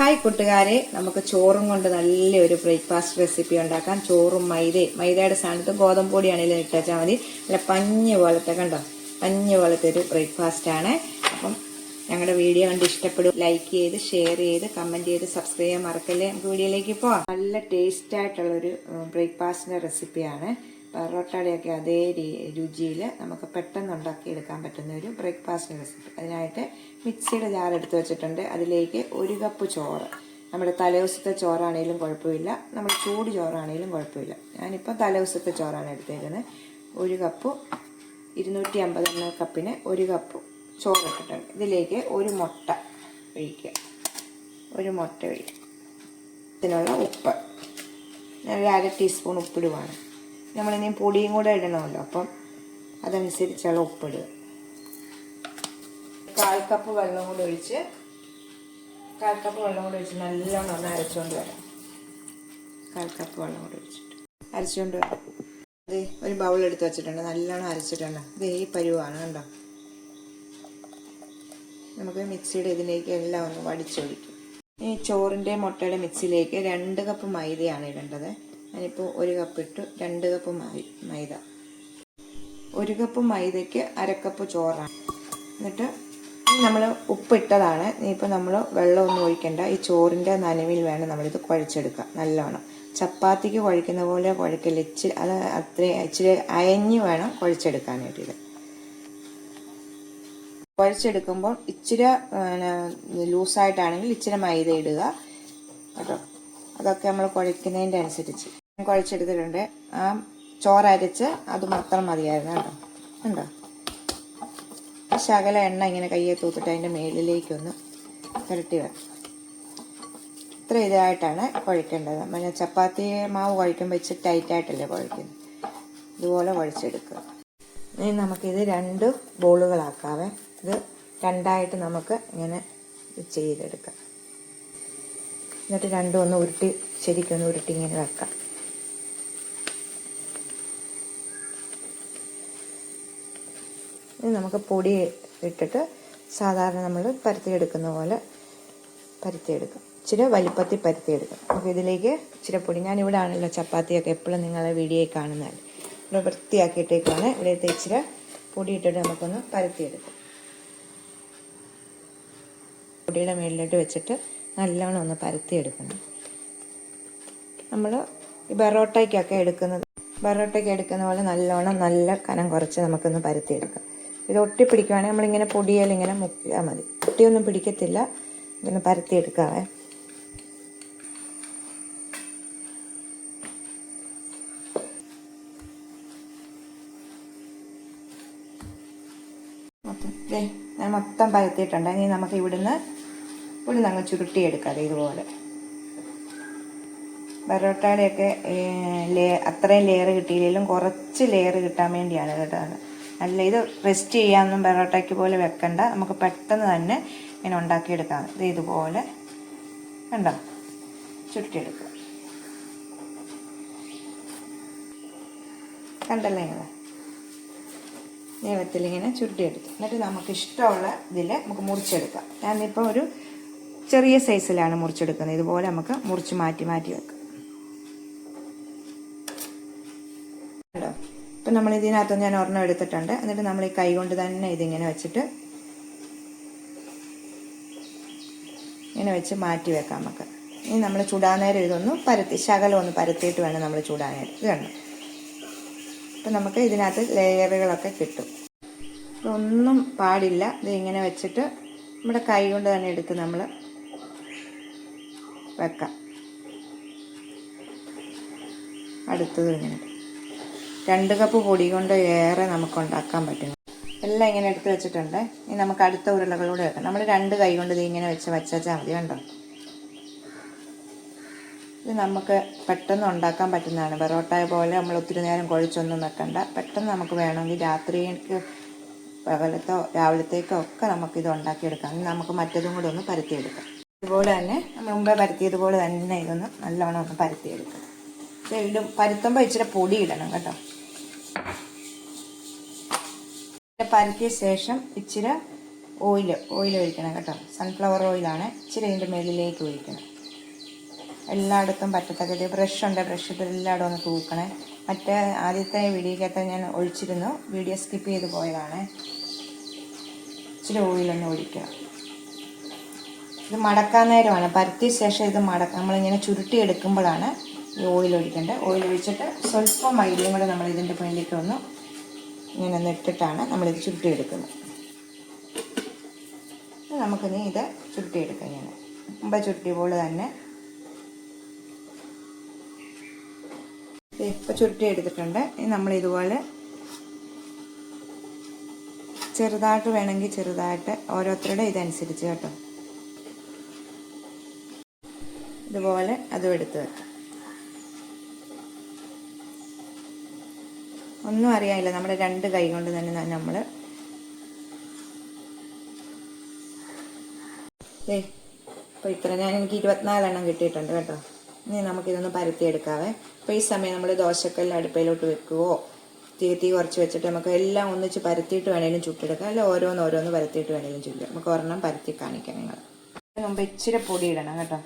Hi കൂട്ടുകാരെ നമുക്ക് ചോറും കൊണ്ട് നല്ലൊരു ബ്രേക്ക്ഫാസ്റ്റ് റെസിപ്പി ഉണ്ടാക്കാം. ചോറും മൈദയും. മൈദയുടെ സ്ഥാനത്ത് ഗോതമ്പ് പൊടിയാണെങ്കിലും ഇട്ടാച്ചാൽ മതി. നല്ല പഞ്ഞ് പോലത്തെ കണ്ടോ? പഞ്ഞ് പോലത്തെ ഒരു ബ്രേക്ക്ഫാസ്റ്റ് ആണ്. അപ്പം ഞങ്ങളുടെ വീഡിയോ കണ്ട് ഇഷ്ടപ്പെടും. ലൈക്ക് ചെയ്ത് ഷെയർ ചെയ്ത് കമന്റ് ചെയ്ത് സബ്സ്ക്രൈബ് ചെയ്യാൻ മറക്കല്ലേ. നമുക്ക് വീഡിയോയിലേക്ക് പോവാം. നല്ല ടേസ്റ്റ് ആയിട്ടുള്ളൊരു ബ്രേക്ക്ഫാസ്റ്റിന്റെ റെസിപ്പിയാണ് പൊറോട്ടയുടെയൊക്കെ അതേ രുചിയിൽ നമുക്ക് പെട്ടെന്ന് ഉണ്ടാക്കിയെടുക്കാൻ പറ്റുന്ന ഒരു ബ്രേക്ക്ഫാസ്റ്റ് റെസിപ്പി. അതിനായിട്ട് മിക്സിയുടെ ജാർ എടുത്ത് വെച്ചിട്ടുണ്ട്. അതിലേക്ക് ഒരു കപ്പ് ചോറ്. നമ്മുടെ തലേദിവസത്തെ ചോറാണെങ്കിലും കുഴപ്പമില്ല. നമ്മുടെ ചൂട് ചോറാണെങ്കിലും കുഴപ്പമില്ല. ഞാനിപ്പോൾ തലേദിവസത്തെ ചോറാണ് എടുത്തേക്കുന്നത്. ഒരു കപ്പ് ഇരുന്നൂറ്റി അമ്പത് എണ്ണ കപ്പിന് ഒരു കപ്പ് ചോറ് ഇട്ടിട്ടുണ്ട് ഇതിലേക്ക് ഒരു മുട്ട ഒഴിക്കുക. ഒരു മുട്ട ഒഴിക്കുക. ഇതിനുള്ള ഉപ്പ്. ഞാൻ ഒരു അര ടീസ്പൂൺ ഉപ്പിടുവാണ്. നമ്മളിനി പൊടിയും കൂടെ ഇടണമല്ലോ. അപ്പം അതനുസരിച്ചുള്ള ഉപ്പിടുക. കാൽ കപ്പ് വെള്ളം കൂടെ ഒഴിച്ച് കാൽ കപ്പ് വെള്ളം കൂടെ ഒഴിച്ച് നല്ലോണം ഒന്ന് അരച്ചുകൊണ്ട് വരാം. കാൽ കപ്പ് വെള്ളം കൂടെ ഒഴിച്ചിട്ട്. അരച്ചുകൊണ്ട് വരാം. അതെ ഒരു ബൗൾ എടുത്ത് വെച്ചിട്ടുണ്ട്. നല്ലോണം അരച്ചിട്ടുണ്ട്. ഇത് ഈ പരുവാണ് കണ്ടോ? നമുക്ക് മിക്സിയുടെ ഇതിലേക്ക് എല്ലാം ഒന്ന് വടിച്ചൊഴിക്കും. ഈ ചോറിന്റെ മുട്ടയുടെ മിക്സിയിലേക്ക് രണ്ട് കപ്പ് മൈദയാണ് ഇടേണ്ടത്. ഞാനിപ്പോൾ ഒരു കപ്പ് ഇട്ടു. രണ്ട് കപ്പ് മൈദ. ഒരു കപ്പ് മൈദയ്ക്ക് അരക്കപ്പ് ചോറാണ്. എന്നിട്ട് നമ്മൾ ഉപ്പിട്ടതാണ്. ഇനിയിപ്പോൾ നമ്മൾ വെള്ളമൊന്നും ഒഴിക്കേണ്ട. ഈ ചോറിന്റെ നനവിൽ വേണം നമ്മളിത് കുഴച്ചെടുക്കുക നല്ലോണം. ചപ്പാത്തിക്ക് കുഴക്കുന്ന പോലെ കുഴക്കില്ല. ഇച്ചിരി അത് അത്രയും ഇച്ചിരി അയഞ്ഞ് വേണം കുഴച്ചെടുക്കാനായിട്ട് ഇത്. കുഴച്ചെടുക്കുമ്പോൾ ഇച്ചിരി ലൂസായിട്ടാണെങ്കിൽ ഇച്ചിരി മൈദ ഇടുക. കേട്ടോ? അതൊക്കെ നമ്മൾ കുഴക്കുന്നതിന്റെ അനുസരിച്ച്. കുഴച്ചെടുത്തിട്ടുണ്ട്. ആ ചോറരച്ച് അത് മാത്രം മതിയായിരുന്നു കേട്ടോ. ഉണ്ടോ ശകല എണ്ണ ഇങ്ങനെ കയ്യെ തൂത്തിട്ട് അതിന്റെ മേളിലേക്കൊന്ന് പുരട്ടി വെക്കാം ഇത്ര ഇതായിട്ടാണ് കുഴക്കേണ്ടത് പിന്നെ ചപ്പാത്തി മാവ് കുഴക്കുമ്പോൾ ഇച്ചിരി ടൈറ്റായിട്ടല്ലേ കുഴക്കുന്നത് ഇതുപോലെ കുഴച്ചെടുക്കുക. ഇനി നമുക്കിത് രണ്ട് ബോളുകളാക്കാവേ ഇത് രണ്ടായിട്ട് നമുക്ക് ഇങ്ങനെ ചെയ്തെടുക്കാം. എന്നിട്ട് രണ്ടും ഒന്ന് ഉരുട്ടി ശരിക്കും ഒന്ന് ഉരുട്ടി ഇങ്ങനെ വെക്കാം. ഇനി നമുക്ക് പൊടി ഇട്ടിട്ട് സാധാരണ നമ്മൾ പരത്തിയെടുക്കുന്ന പോലെ പരത്തിയെടുക്കാം ഇച്ചിരി വലിപ്പത്തിൽ പരത്തിയെടുക്കാം അപ്പോൾ ഇതിലേക്ക് ഇച്ചിരി പൊടി. ഞാനിവിടെ ഇവിടെ ആണല്ലോ ചപ്പാത്തിയൊക്കെ എപ്പോഴും നിങ്ങളെ വീഡിയോ കാണുന്നത്. ഇവിടെ വൃത്തിയാക്കിയിട്ടേക്കാണ്. ഇവിടുത്തെ ഇച്ചിരി പൊടി ഇട്ടിട്ട് നമുക്കൊന്ന് പരത്തിയെടുക്കാം പൊടിയുടെ മേളിലോട്ട് വെച്ചിട്ട് നല്ലോണം ഒന്ന് പരത്തിയെടുക്കണം നമ്മൾ ഈ ബറോട്ടയ്ക്കൊക്കെ എടുക്കുന്നത് ബറോട്ടയ്ക്ക് എടുക്കുന്ന പോലെ നല്ലോണം നല്ല കനം കുറച്ച് നമുക്കൊന്ന് പരത്തിയെടുക്കാം ഇത് ഒട്ടി പിടിക്കുവാണെങ്കിൽ നമ്മളിങ്ങനെ പൊടിയാലിങ്ങനെ മുക്കിയാൽ മതി. ഒട്ടിയൊന്നും പിടിക്കത്തില്ല. ഇങ്ങനെ പരത്തിയെടുക്കാവേ മൊത്തം ഞാൻ മൊത്തം പരത്തിയിട്ടുണ്ട്. ഇനി നമുക്ക് ഇവിടുന്ന് ഇവിടുന്ന് അങ്ങ് ചുരുട്ടിയെടുക്കാം ഇതുപോലെ. പൊറോട്ടയുടെയൊക്കെ ലേ അത്രയും ലെയർ കിട്ടിയില്ലെങ്കിലും കുറച്ച് ലെയർ കിട്ടാൻ വേണ്ടിയാണ് കേട്ടോ അല്ല ഇത് റെസ്റ്റ് ചെയ്യാമെന്നും പൊറോട്ടയ്ക്ക് പോലെ വെക്കണ്ട. നമുക്ക് പെട്ടെന്ന് തന്നെ ഇങ്ങനെ ഉണ്ടാക്കിയെടുക്കാം. ഇത് ഇതുപോലെ കണ്ടോ? ചുരുട്ടിയെടുക്കുക. കണ്ടല്ലേ നിങ്ങൾ? നീളത്തിൽ ഇങ്ങനെ ചുരുട്ടിയെടുക്കും എന്നിട്ട് നമുക്ക് ഇഷ്ടമുള്ള ഇതിൽ നമുക്ക് മുറിച്ചെടുക്കാം. ഞാനിപ്പോൾ ഒരു ചെറിയ സൈസിലാണ് മുറിച്ചെടുക്കുന്നത്. ഇതുപോലെ നമുക്ക് മുറിച്ച് മാറ്റി മാറ്റി വെക്കാം. കണ്ടോ? ഇപ്പം നമ്മൾ ഇതിനകത്ത് ഞാൻ ഒരെണ്ണം എടുത്തിട്ടുണ്ട്. എന്നിട്ട് നമ്മൾ ഈ കൈ കൊണ്ട് തന്നെ ഇതിങ്ങനെ വെച്ചിട്ട് ഇങ്ങനെ വെച്ച് മാറ്റി വെക്കാം നമുക്ക്. ഇനി നമ്മൾ ചൂടാനേരം ഇതൊന്ന് പരത്തി ശകലം ഒന്ന് പരത്തിയിട്ട് വേണം നമ്മൾ ചൂടാനേരം. ഇത് കണ്ടു? അപ്പം നമുക്ക് ഇതിനകത്ത് ലെയറുകളൊക്കെ കിട്ടും. ഇതൊന്നും പാടില്ല. ഇത് ഇങ്ങനെ വെച്ചിട്ട് നമ്മുടെ കൈ കൊണ്ട് തന്നെ എടുത്ത് നമ്മൾ വെക്കാം. അടുത്തത് ഇങ്ങനെ. രണ്ട് കപ്പ് പൊടി കൊണ്ട് ഏറെ നമുക്ക് ഉണ്ടാക്കാൻ പറ്റും. എല്ലാം ഇങ്ങനെ എടുത്ത് വെച്ചിട്ടുണ്ട്. ഇനി നമുക്ക് അടുത്ത ഉരുളകളൂടെ വെക്കാം. നമ്മൾ രണ്ട് കൈ കൊണ്ട് ഇത് ഇങ്ങനെ വെച്ച് വെച്ചാൽ മതി കണ്ടോ? ഇത് നമുക്ക് പെട്ടെന്ന് ഉണ്ടാക്കാൻ പറ്റുന്നതാണ്. പൊറോട്ട പോലെ നമ്മൾ ഒത്തിരി നേരം കുഴച്ചൊന്നും വെക്കണ്ട. പെട്ടെന്ന് നമുക്ക് വേണമെങ്കിൽ രാത്രിക്ക് പകലത്തോ രാവിലത്തേക്കോ ഒക്കെ നമുക്കിത് ഉണ്ടാക്കിയെടുക്കാം. നമുക്ക് മറ്റതും കൂടെ ഒന്ന് പരത്തിയെടുക്കാം. ഇതുപോലെ തന്നെ മുമ്പേ പരത്തിയതുപോലെ തന്നെ ഇതൊന്ന് നല്ലോണം ഒന്ന് പരത്തിയെടുക്കാം ഇടും പരുത്തുമ്പോൾ ഇച്ചിരി പൊടി ഇടണം കേട്ടോ. പരത്തിയ ശേഷം ഇച്ചിരി ഓയിൽ ഓയിൽ ഒഴിക്കണം കേട്ടോ. സൺഫ്ലവർ ഓയിലാണ് ഇച്ചിരി അതിന്റെ മേളിലേക്ക് ഒഴിക്കണം. എല്ലായിടത്തും പറ്റത്തക്ക ഇത് ബ്രഷ് ഉണ്ട്. ബ്രഷ് ഇപ്പോൾ എല്ലായിടും ഒന്ന് തൂക്കണേ. മറ്റേ ആദ്യത്തെ വീഡിയോക്കകത്ത് ഞാൻ ഒഴിച്ചിരുന്നു. വീഡിയോ സ്കിപ്പ് ചെയ്ത് പോയതാണ്. ഇച്ചിരി ഓയിലൊന്ന് ഒഴിക്കണം. ഇത് മടക്കാൻ നേരമാണ്. പരത്തിയ ശേഷം ഇത് മടക്ക നമ്മളിങ്ങനെ ചുരുട്ടി എടുക്കുമ്പോഴാണ് ഈ ഓയിൽ ഒഴിക്കേണ്ടത്. ഓയിൽ ഒഴിച്ചിട്ട് സ്വല്പം മൈദയും കൂടെ നമ്മൾ ഇതിന്റെ മുന്നിലേക്ക് ഒന്ന് ഇങ്ങനെ ഒന്ന് ഇട്ടിട്ടാണ് നമ്മളിത് ചുരുട്ടിയെടുക്കുന്നത്. നമുക്കിനി ഇത് ചുരുട്ടിയെടുക്കാം ഇങ്ങനെ. മുമ്പ് ചുരുട്ടിയ പോലെ തന്നെ ഇപ്പോൾ ചുരുട്ടി എടുത്തിട്ടുണ്ട് നമ്മൾ ഇതുപോലെ ചെറുതായിട്ട് വേണമെങ്കിൽ ചെറുതായിട്ട് ഓരോരുത്തരുടെ ഇതനുസരിച്ച് കേട്ടോ. ഇതുപോലെ അതും എടുത്ത് വെക്കാം. ഒന്നും അറിയാനില്ല. നമ്മുടെ രണ്ട് കൈ കൊണ്ട് തന്നെ നമ്മൾ ഏ അപ്പോൾ ഇത്ര ഞാൻ എനിക്ക് ഇരുപത്തിനാലെണ്ണം കിട്ടിയിട്ടുണ്ട് കേട്ടോ. ഇനി നമുക്കിതൊന്ന് പരത്തിയെടുക്കാവേ. അപ്പോൾ ഈ സമയം നമ്മൾ ദോശക്കല്ല് അടുപ്പയിലോട്ട് വെക്കുവോ? തീ തീ കുറച്ച് വെച്ചിട്ട് നമുക്ക് എല്ലാം ഒന്നിച്ച് പരത്തിയിട്ട് വേണേലും ചുട്ടെടുക്കാം. അല്ല ഓരോന്ന് ഓരോന്ന് പരത്തിയിട്ട് വേണേലും ചുറ്റും നമുക്ക് ഒരെണ്ണം പരത്തി കാണിക്കാം നിങ്ങൾ മുമ്പ് ഇച്ചിരി പൊടി ഇടണം കേട്ടോ.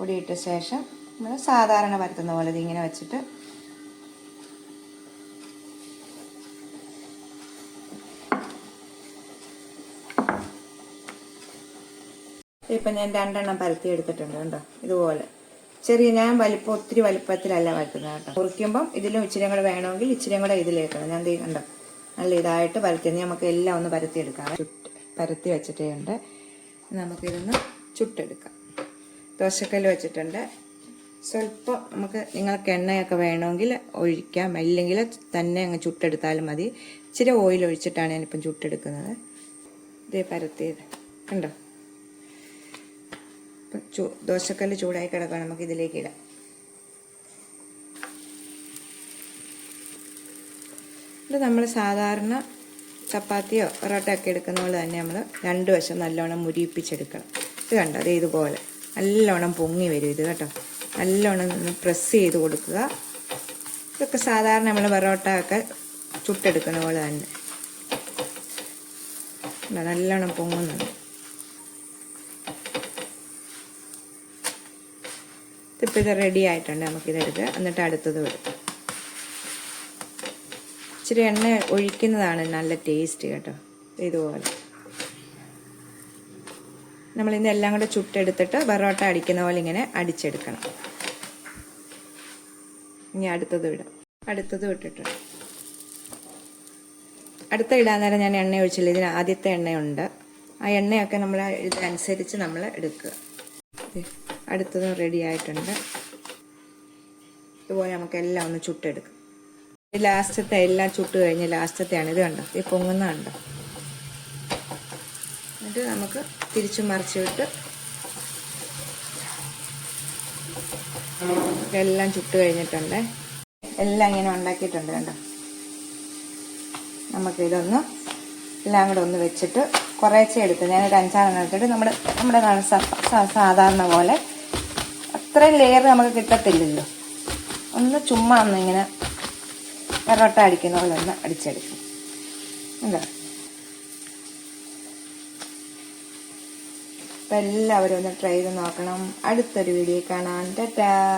പൊടി ഇട്ട ശേഷം നമ്മൾ സാധാരണ പരത്തുന്ന പോലെ ഇതിങ്ങനെ വെച്ചിട്ട് ഇപ്പം ഞാൻ രണ്ടെണ്ണം പരത്തി എടുത്തിട്ടുണ്ട് കേട്ടോ ഇതുപോലെ. ചെറിയ ഞാൻ വലിപ്പം ഒത്തിരി വലിപ്പത്തിലല്ല പരത്തുന്നത് കേട്ടോ. കുറിക്കുമ്പം ഇതിലും ഇച്ചിരി കൂടെ വേണമെങ്കിൽ ഇച്ചിരി കൂടെ ഇതിലേക്കണം. ഞാൻ ദേ കണ്ടോ? നല്ല ഇതായിട്ട് പരത്തി നമുക്ക് എല്ലാം ഒന്ന് പരത്തിയെടുക്കാം. ചുട്ട് പരത്തി വെച്ചിട്ടേ ഉണ്ട്. നമുക്കിതൊന്ന് ചുട്ടെടുക്കാം. ദോശക്കല്ല് വെച്ചിട്ടുണ്ട്. സ്വല്പം നമുക്ക് നിങ്ങൾക്ക് എണ്ണയൊക്കെ വേണമെങ്കിൽ ഒഴിക്കാം. അല്ലെങ്കിൽ തന്നെ അങ്ങ് ചുട്ടെടുത്താലും മതി. ഇച്ചിരി ഓയിൽ ഒഴിച്ചിട്ടാണ് ഞാനിപ്പം ചുട്ടെടുക്കുന്നത്. ഇതേ പരത്തിയത്. കണ്ടോ? ഇപ്പം ചൂ ദോശക്കല്ല് ചൂടായി കിടക്കാം നമുക്ക് ഇതിലേക്ക് ഇടാം. ഇത് നമ്മൾ സാധാരണ ചപ്പാത്തിയോ പൊറോട്ടയൊക്കെ എടുക്കുന്ന പോലെ തന്നെ നമ്മൾ രണ്ട് വശം നല്ലോണം മുരിയിപ്പിച്ചെടുക്കണം. ഇത് കണ്ടോ? അത് ഇതുപോലെ. നല്ലോണം പൊങ്ങി വരും ഇത് കേട്ടോ. നല്ലോണം ഒന്ന് പ്രസ് ചെയ്ത് കൊടുക്കുക. ഇതൊക്കെ സാധാരണ നമ്മൾ പൊറോട്ട ഒക്കെ ചുട്ടെടുക്കുന്ന പോലെ തന്നെ. നല്ലോണം പൊങ്ങുന്നുണ്ട്. ഇപ്പം ഇത് റെഡി ആയിട്ടുണ്ട് നമുക്കിതെടുക്കുക എന്നിട്ട് അടുത്തത് എടുക്കാം. ഇച്ചിരി എണ്ണ ഒഴിക്കുന്നതാണ് നല്ല ടേസ്റ്റ് കേട്ടോ. ഇതുപോലെ. നമ്മൾ ഇന്ന് എല്ലാം കൂടെ ചുട്ടെടുത്തിട്ട് ബറോട്ട അടിക്കുന്ന പോലെ ഇങ്ങനെ അടിച്ചെടുക്കണം. ഇനി അടുത്തത് ഇടാം. അടുത്തത് ഇട്ടിട്ടുണ്ട് അടുത്ത ഇടാൻ നേരം ഞാൻ എണ്ണ ഒഴിച്ചില്ല. ഇതിന് ആദ്യത്തെ എണ്ണയുണ്ട്. ആ എണ്ണയൊക്കെ നമ്മൾ ഇതനുസരിച്ച് നമ്മൾ എടുക്കുക. അടുത്തതും റെഡി ആയിട്ടുണ്ട്. ഇതുപോലെ നമുക്ക് എല്ലാം ഒന്ന് ചുട്ടെടുക്കാം. ലാസ്റ്റത്തെ എല്ലാം ചുട്ട് കഴിഞ്ഞ് ലാസ്റ്റത്തെയാണ്. ഇത് കണ്ടോ? ഈ പൊങ്ങുന്ന കണ്ടോ? എന്നിട്ട് നമുക്ക് തിരിച്ചു മറിച്ച് വിട്ട് എല്ലാം ചുട്ട് കഴിഞ്ഞിട്ടുണ്ട്. എല്ലാം ഇങ്ങനെ ഉണ്ടാക്കിയിട്ടുണ്ട് കണ്ടോ? നമുക്കിതൊന്ന് എല്ലാം കൂടെ ഒന്ന് വെച്ചിട്ട് കുറേച്ചെ എടുത്ത് ഞാനൊരു അഞ്ചാറെണ്ണം എടുത്തിട്ട് നമ്മുടെ നമ്മുടെ സാധാരണ പോലെ അത്രയും ലെയർ നമുക്ക് കിട്ടത്തില്ലല്ലോ. ഒന്ന് ചുമ്മാ ഒന്ന് ഇങ്ങനെ പെറോട്ട അടിക്കുന്ന പോലെ ഒന്ന് അടിച്ചെടുക്കും. എന്താ അപ്പം എല്ലാവരും ഒന്ന് ട്രൈ ചെയ്ത് നോക്കണം. അടുത്തൊരു വീഡിയോ കാണാൻ ടാറ്റാ!